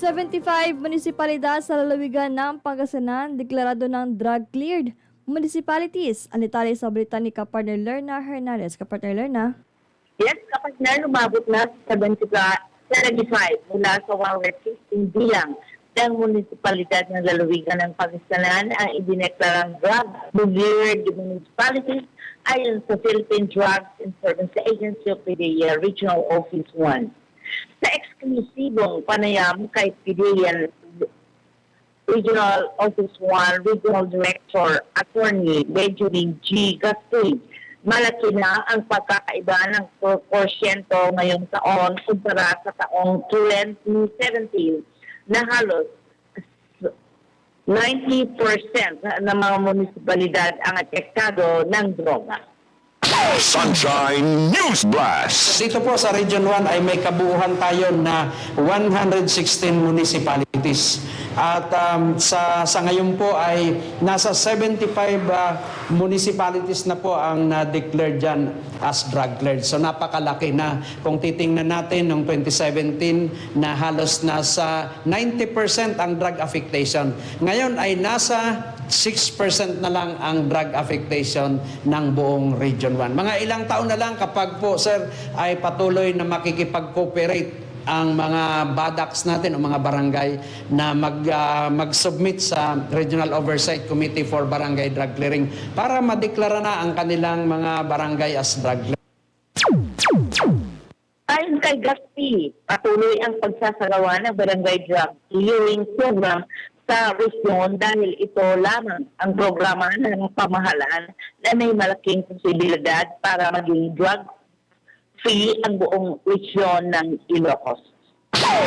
75 munisipalidad sa lalawigan ng Pangasinan deklarado ng drug-cleared municipalities. Ang detalye sa balita ni Kapartner Lerna Hernandez. Kapartner Lerna. Yes, kapag na lumabot na sa 75 mula sa 116 bilang ng munisipalidad ng lalawigan ng Pangasinan ang idineklarang drug cleared municipalities ayon sa Philippine Drugs and Service Agency of PDEA Regional Office 1. Sa eksklusibong panayam kay PDEA Regional Office 1 Regional Director Attorney Benjamin G. Gastoy. Malaki na ang pagkakaiba ng por- porsyento ngayong taon kumpara sa taong 2017 na halos 90% ng mga munisipalidad ang apektado ng droga. Sunshine News Blast. Dito po sa Region 1 ay may kabuuhan tayo na 116 municipalities. At um, sa, sa ngayon po ay nasa 75 uh, municipalities na po ang na-declare dyan as drug cleared. So napakalaki na. Kung titingnan natin noong 2017 na halos nasa 90% ang drug affectation. Ngayon ay nasa 6% na lang ang drug affectation ng buong Region 1. Mga ilang taon na lang kapag po, sir, ay patuloy na makikipag-cooperate ang mga badaks natin o mga barangay na mag, ah, mag-submit sa Regional Oversight Committee for Barangay Drug Clearing para madeklara na ang kanilang mga barangay as drug clearing. Ayon kay Gaspi, patuloy ang pagsasagawa ng barangay drug clearing program sa resyon dahil ito lamang ang programa ng pamahalaan na may malaking posibilidad para maging drug free ang buong resyon ng Ilocos.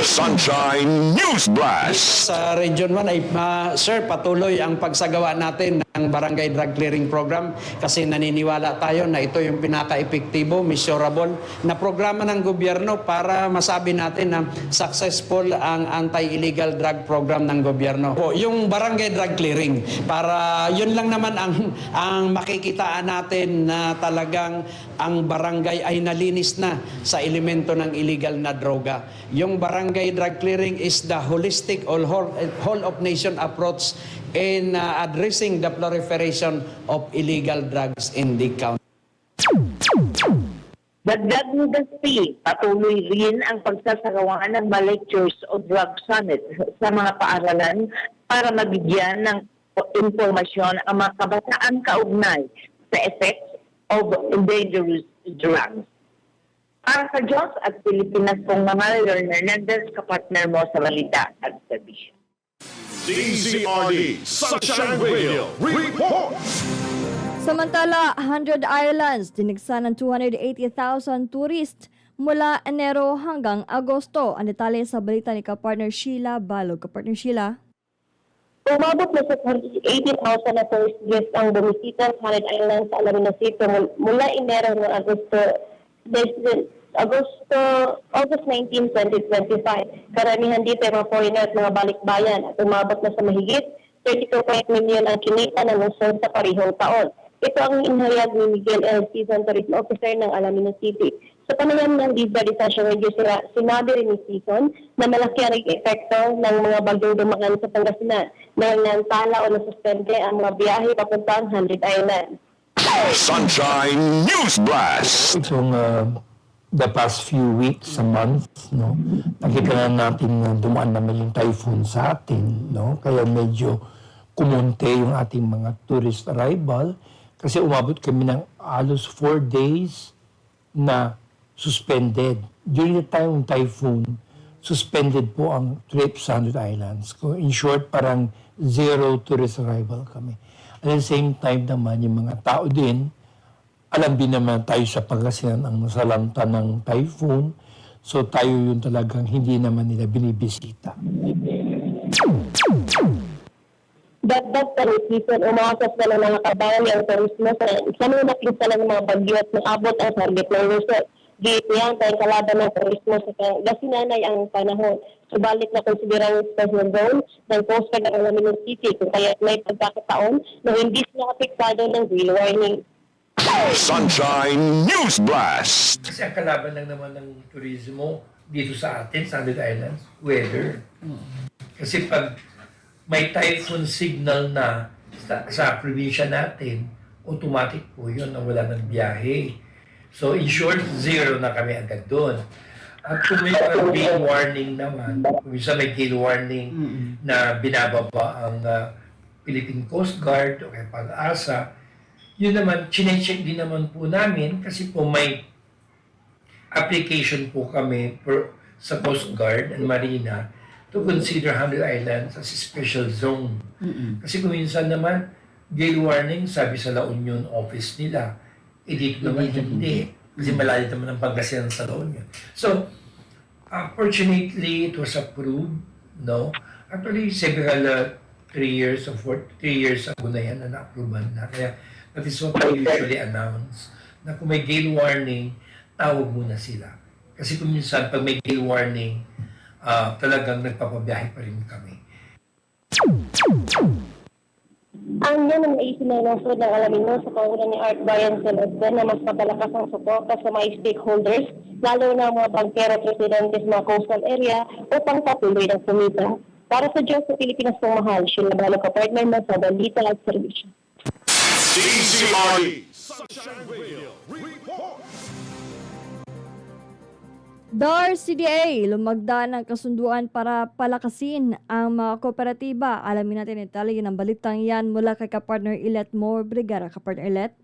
Sunshine News Blast. Sa Region 1 ay, ah, sir, patuloy ang pagsagawa natin ng Barangay Drug Clearing Program kasi naniniwala tayo na ito yung pinaka-epektibo, measurable na programa ng gobyerno para masabi natin na successful ang anti-illegal drug program ng gobyerno. Po, yung Barangay Drug Clearing, para yun lang naman ang, ang makikitaan natin na talagang ang barangay ay nalinis na sa elemento ng illegal na droga. Yung barangay drug clearing is the holistic or whole, of nation approach in uh, addressing the proliferation of illegal drugs in the county. Dagdag ni Gaspi, patuloy rin ang pagsasagawa ng mga lectures o drug summit sa mga paaralan para mabigyan ng impormasyon ang mga kabataan kaugnay sa effects of dangerous drugs. Para sa Diyos at Pilipinas pong mga learner, nandas kapartner mo sa balita at sabi. DZRD Sunshine Radio Report. Samantala, 100 islands dinigsa ng 280,000 tourist mula Enero hanggang Agosto. Ang detalye sa balita ni Kapartner Sheila Balog. Kapartner Sheila. Umabot na sa 80,000 na tourist guests ang bumisita sa Harid Islands sa Alamina City mul- mula Enero hanggang Agosto, des- Agosto, August 19, 2025. Karamihan dito ay mga foreigner at mga balikbayan at umabot na sa mahigit 32.8 million ang kinita ng lungsod sa parihong taon. Ito ang inhayag ni Miguel L. Season Tourism Officer ng Alamino City. Sa panayam ng de Sasha Radio, sinabi rin ni Season na malaki ang epekto ng mga bagyong dumaan sa Pangasinan dahil nantala o nasuspende ang mga biyahe papuntang Hundred Island. Sunshine News Blast. itong uh, the past few weeks, a month, no, nakita na natin na dumaan naman yung typhoon sa atin, no, kaya medyo kumunti yung ating mga tourist arrival kasi umabot kami ng halos four days na suspended. During the time ng typhoon, suspended po ang trip sa Hundred Islands. So, In short, parang zero tourist arrival kami. At the same time naman, yung mga tao din, alam din naman tayo sa Pangasinan ang nasalanta ng typhoon. So tayo yung talagang hindi naman nila binibisita. Dagdag pa rin season, umakasas na ng mga kabayan ang turismo sa sa mga napinsala ng mga bagyo at naabot ang target ng Luzon. Gate yan, tayong kalaban ng turismo sa Gasinanay ang panahon. Subalit na konsiderang special zone ng Coast Guard ng Alamino City kung kaya may pagkakataon na hindi sila apektado ng gale warning. Sunshine News Blast. Kasi ang kalaban lang naman ng turismo dito sa atin, sa Hundred Islands, weather. Kasi pag may typhoon signal na sa, sa probinsya natin, automatic po yun na wala ng biyahe. So in short, zero na kami agad doon. At kung may mga big warning naman, kung minsan may gale warning na binababa ang ah, Philippine Coast Guard o kaya pag-asa, yun naman, chinecheck din naman po namin kasi po may application po kami per, sa Coast Guard and Marina to consider Hundred Islands as a special zone. Kasi kung minsan naman, gale warning, sabi sa La Union office nila, eh dito naman hindi. Kasi malayo naman ang Pangasinan sa La Union. So, uh, fortunately, it was approved, no? Actually, several uh, three years or four, three years ago na yan na na-approvean na. Kaya, that is what we usually announce, na kung may gale warning, tawag muna sila. Kasi kung minsan, pag may gale warning, ah, talagang nagpapabiyahe pa rin kami. Ang yan ang isinalungsod ng Alamino sa pangunan ni Art Brian Celeste na mas mapalakas ang suporta sa mga stakeholders, lalo na mga bangkero at residentes sa mga coastal area upang patuloy ng kumita. Para sa Diyos sa Pilipinas kong mahal, Sheila Balo ka partner mo sa balita at serbisyo. DZRD. Sunshine Radio. DAR CDA, lumagda ng kasunduan para palakasin ang mga kooperatiba. Alamin natin detalye ng balitang yan mula kay kapartner Ilet Moore Brigara. Kapartner Ilet?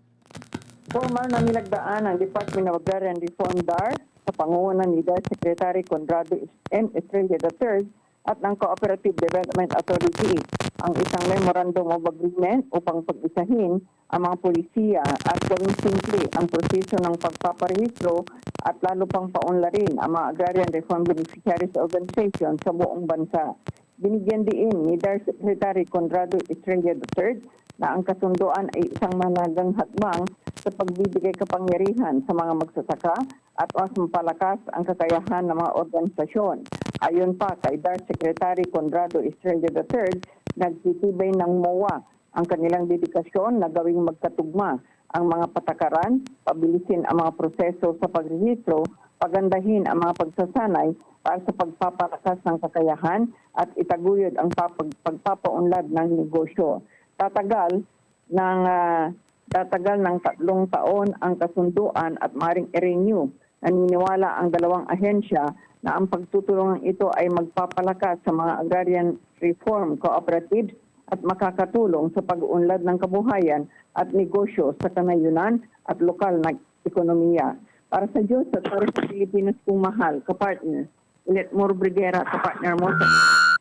Formal na nilagdaan ng Department of Agrarian Reform DAR sa pangunan ni DAR Secretary Conrado M. Estrella III at ng Cooperative Development Authority ang isang memorandum of agreement upang pag-isahin ang mga polisiya at gawing simple ang proseso ng pagpaparehistro at lalo pang paunlarin ang mga Agrarian Reform Beneficiaries Organization sa buong bansa. Binigyan din ni DAR Secretary Conrado Estrella III na ang kasunduan ay isang malagang hakbang sa pagbibigay kapangyarihan sa mga magsasaka at mas mapalakas ang kakayahan ng mga organisasyon. Ayon pa kay DAR Secretary Conrado Estrella III, nagtitibay ng MOA ang kanilang dedikasyon na gawing magkatugma ang mga patakaran, pabilisin ang mga proseso sa pagrehistro, pagandahin ang mga pagsasanay para sa pagpapalakas ng kakayahan at itaguyod ang papag- pagpapaunlad ng negosyo. Tatagal ng ah, tatagal ng tatlong taon ang kasunduan at maring i-renew. Naniniwala ang dalawang ahensya na ang pagtutulungan ito ay magpapalakas sa mga agrarian reform cooperatives at makakatulong sa pag-unlad ng kabuhayan at negosyo sa kanayunan at lokal na ekonomiya. Para sa Diyos at para sa Pilipinas kong mahal, kapartner, Ulit Mor Brigera, kapartner mo sa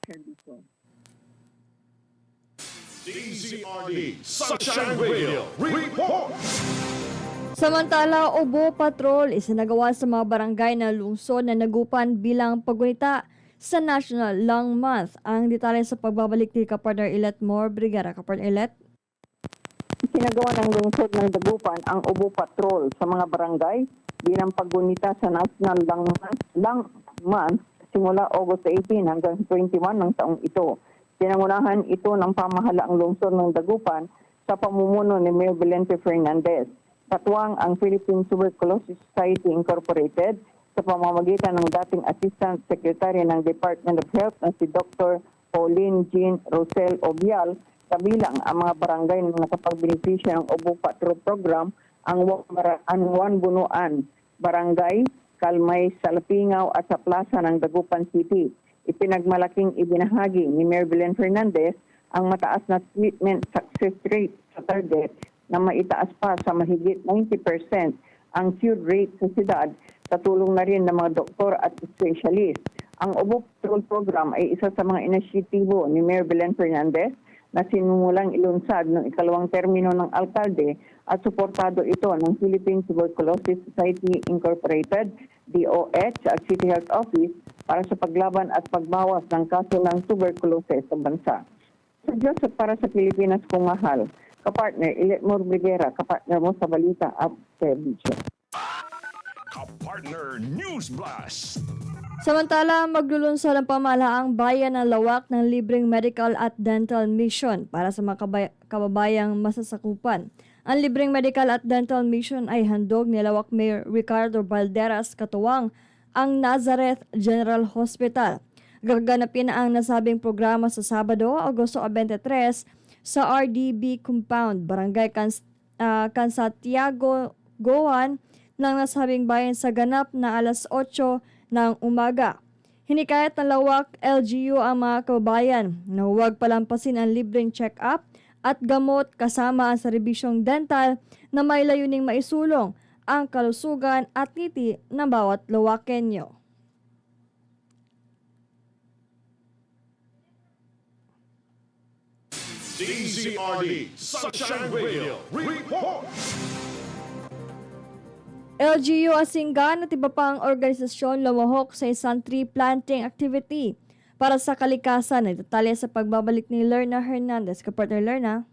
service. DZRD. Sunshine Radio. Report. Samantala, Ubo Patrol isinagawa sa mga barangay na lungsod na nagupan bilang paggunita sa National Lung Month. Ang detalye sa pagbabalik ni kapartner Ilet Moore Brigara. Kapartner Ilet? Sinagawa ng lungsod ng Dagupan ang Ubo Patrol sa mga barangay bilang paggunita sa National Lung Month, Lung Month simula August 18 hanggang 21 ng taong ito. Pinangunahan ito ng pamahalaang lungsod ng Dagupan sa pamumuno ni Mayor Valente Fernandez. Katuwang ang Philippine Tuberculosis Society Incorporated sa pamamagitan ng dating Assistant Secretary ng Department of Health na si Dr. Pauline Jean Rosel Obial kabilang ang mga barangay na nakapagbenepisya ng Obo Patrol Program ang Wa- ang One Bunuan, Barangay, Kalmay, Salapingaw at sa plaza ng Dagupan City. Ipinagmalaking ibinahagi ni Mayor Belen Fernandez ang mataas na treatment success rate sa target na maitaas pa sa mahigit 90% ang cure rate sa siyudad sa tulong na rin ng mga doktor at specialist. Ang Obo Patrol Program ay isa sa mga inisyatibo ni Mayor Belen Fernandez na sinumulang ilunsad ng ikalawang termino ng alkalde at suportado ito ng Philippine Tuberculosis Society Incorporated, DOH at City Health Office para sa paglaban at pagbawas ng kaso ng tuberculosis sa bansa. Sa Diyos at para sa Pilipinas kung mahal, kapartner Ilet Mor Brigera, kapartner mo sa Balita at Servicio. Kapartner News Blast. Samantala, maglulunsad ang pamahalaang bayan ng lawak ng libreng medical at dental mission para sa mga kababayang masasakupan. Ang libreng medical at dental mission ay handog ni Lawak Mayor Ricardo Balderas Katuwang ang Nazareth General Hospital. Gaganapin ang nasabing programa sa Sabado, Agosto 23 sa RDB Compound, Barangay Cans, ah, Cansatiago, Goan ng nasabing bayan sa ganap na alas 8 ng umaga. Hinikayat ng lawak LGU ang mga kababayan na huwag palampasin ang libreng check-up at gamot kasama ang serbisyong dental na may layuning maisulong ang kalusugan at ngiti ng bawat Lawakenyo. DZRD Sunshine Radio Report. LGU Asingan at iba pang organisasyon lumahok sa isang tree planting activity para sa kalikasan na detalye sa pagbabalik ni Lerna Hernandez. Kapartner Lerna.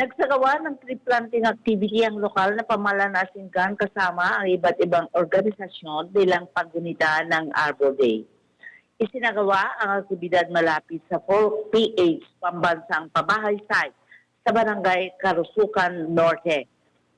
Nagsagawa ng tree planting activity ang lokal na pamalanasinggan kasama ang iba't ibang organisasyon bilang paggunita ng Arbor Day. Isinagawa ang aktibidad malapit sa 4PH Pambansang Pabahay Site sa Barangay Karusukan Norte.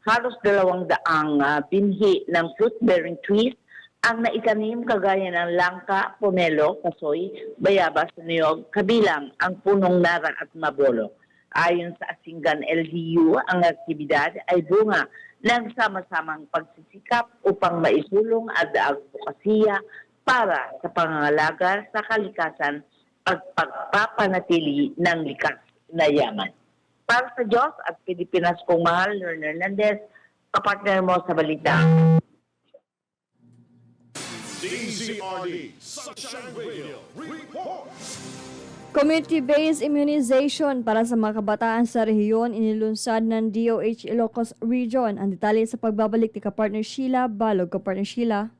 Halos dalawang daang ah, binhi ng fruit-bearing trees ang naitanim kagaya ng langka, pomelo, kasoy, bayabas, niyog, kabilang ang punong nara at mabolo. Ayon sa Asingan LGU, ang aktibidad ay bunga ng sama-samang pagsisikap upang maisulong at advokasya para sa pangangalaga sa kalikasan at pagpapanatili ng likas na yaman. Para sa Diyos at Pilipinas kong mahal, Lerner Hernandez, kapartner mo sa balita. DZRD Sunshine Radio Report. Community-based immunization para sa mga kabataan sa rehiyon inilunsad ng DOH Ilocos Region. Ang detalye sa pagbabalik ni kapartner Sheila Balog. Kapartner Sheila.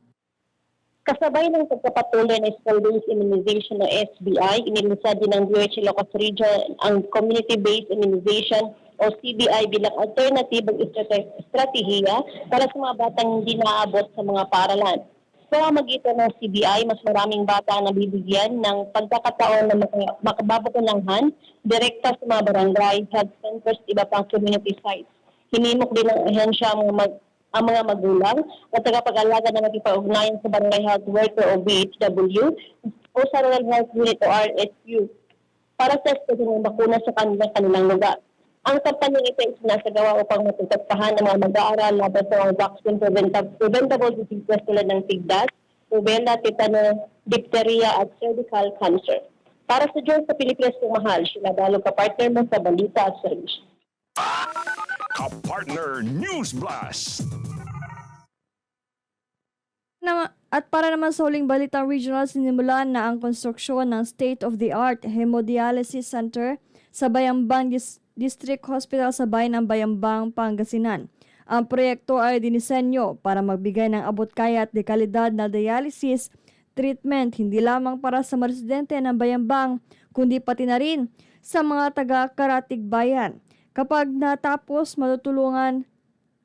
Kasabay ng pagpapatuloy ng school-based immunization ng SBI, inilunsad din ng DOH Ilocos Region ang community-based immunization o CBI bilang alternatibong strate- estratehiya para sa mga batang hindi naabot sa mga paaralan. Sa magitan ng CBI, mas maraming bata ang nabibigyan ng pagkakataon na maka- makababakulanhan direkta sa mga barangay, health centers, iba pang community sites. Hinimok din ng ahensya ang mga, ang mga magulang at tagapag-alaga na nakipag-ugnayan sa barangay health worker o BHW o sa rural health unit o RSU para sa ng bakuna sa kanilang kanilang lugar. Ang kampanya ito ay sinasagawa upang matutupahan ng mga mag-aaral laban sa mga vaccine preventable, diseases tulad ng tigdas, rubella, tetano, diphtheria at cervical cancer. Para sa Diyos sa Pilipinas mahal, sila dalo ka partner mo sa balita at service. Kapartner News Blast. Na- At para naman sa huling balitang regional, sinimulan na ang konstruksyon ng state-of-the-art hemodialysis center sa Bayambang Dis- District Hospital sa bayan ng Bayambang, Pangasinan. Ang proyekto ay dinisenyo para magbigay ng abot kaya at dekalidad na dialysis treatment hindi lamang para sa residente ng Bayambang kundi pati na rin sa mga taga-Karatig Bayan. Kapag natapos, matutulungan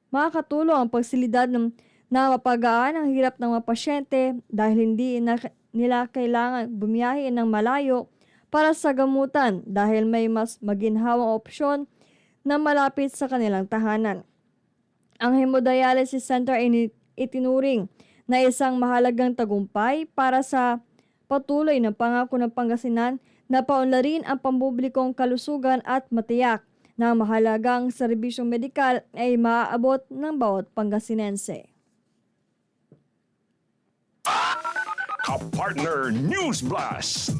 makakatulong ang pagsilidad ng na mapagaan ang hirap ng mga pasyente dahil hindi na, nila kailangan bumiyahe ng malayo para sa gamutan dahil may mas maginhawang opsyon na malapit sa kanilang tahanan. Ang hemodialysis center ay itinuring na isang mahalagang tagumpay para sa patuloy na pangako ng Pangasinan na paunlarin ang pampublikong kalusugan at matiyak na ang mahalagang serbisyong medikal ay maaabot ng bawat Pangasinense. Kapartner News Blast.